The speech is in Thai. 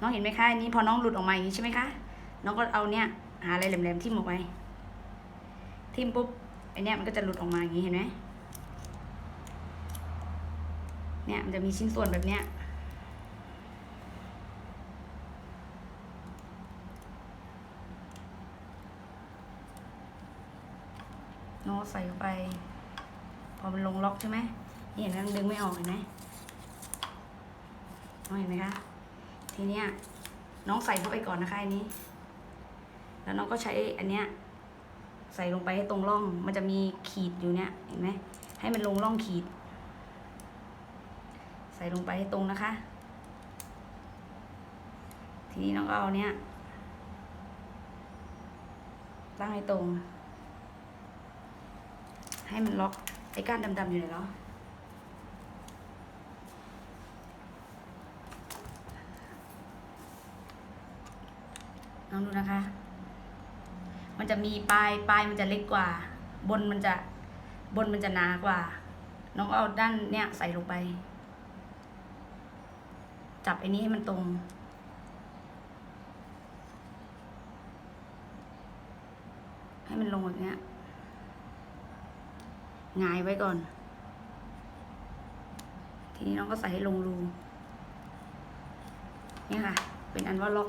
น้องเห็นไหมคะอันนี้พอน้องหลุดออกมาอย่างนี้ใช่ไหมคะ น้องก็เอาเนี้ยหาอะไรแหลมๆทิ่มออกไปทิ่มปุ๊บไอเนี้ยมันก็จะหลุดออกมาอย่างนี้เห็นไหมเนี่ยมันจะมีชิ้นส่วนแบบเนี้ยน้องใส่เข้าไป พอมันลงล็อกใช่ไหมนี่เห็นไหมมันดึงไม่ออกเห็นไหมน้องเห็นไหมคะ ทีเนี้ยน้องใส่เข้าไปก่อนนะคะอันนี้ แล้วน้องก็ใช้อันเนี้ยใส่ลงไปให้ตรงร่อง มันจะมีขีดอยู่เนี้ยเห็นไหมให้มันลงร่องขีด ใส่ลงไปให้ตรงนะคะ ทีนี้น้องก็เอาเนี้ยตั้งให้ตรง ให้มันล็อกไอ้ก้านดำๆอยู่ไหนเนาะ ลองดูนะคะ มันจะมีปลายปลายมันจะเล็กกว่า บนมันจะบนมันจะหนากว่า น้องเอาด้านเนี้ยใส่ลงไป จับไอ้นี้ให้มันตรงให้มันลงแบบเนี้ยงายไว้ก่อน ทีนี้น้องก็ใส่ให้ลงรูเนี่ยค่ะ เป็นอันว่าล็อก